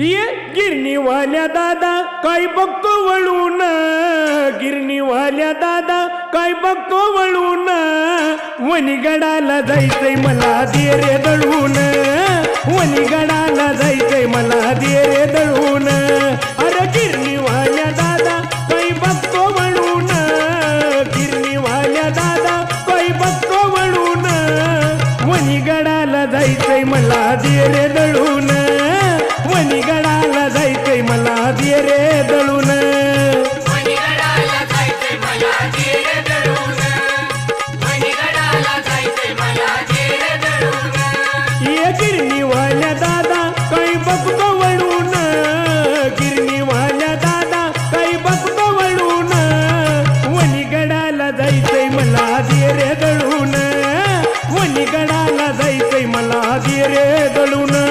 ये गिरणीवाल्या दादा काय बघतो वळून? गिरणीवाल्या दादा काय बघतो वळून? वनिगडाला जायचंय मला दे रे दळून. वनिगडाला जायचंय मला दे रे दळून. अरे गिरणीवाल्या दादा काय बघतो वळून? गिरणीवाल्या दादा काय बघतो वळून? वनिगडाला जायचंय मला दे रे दळून. जायचंय मला दे रे दळून. ये गिरणीवाल्या दादा काही बघतो वळून. गिरणीवाल्या दादा काही बघतो जायचंय मला दे रे दळून. वणीगडाला जायचंय मला दे रे दळून.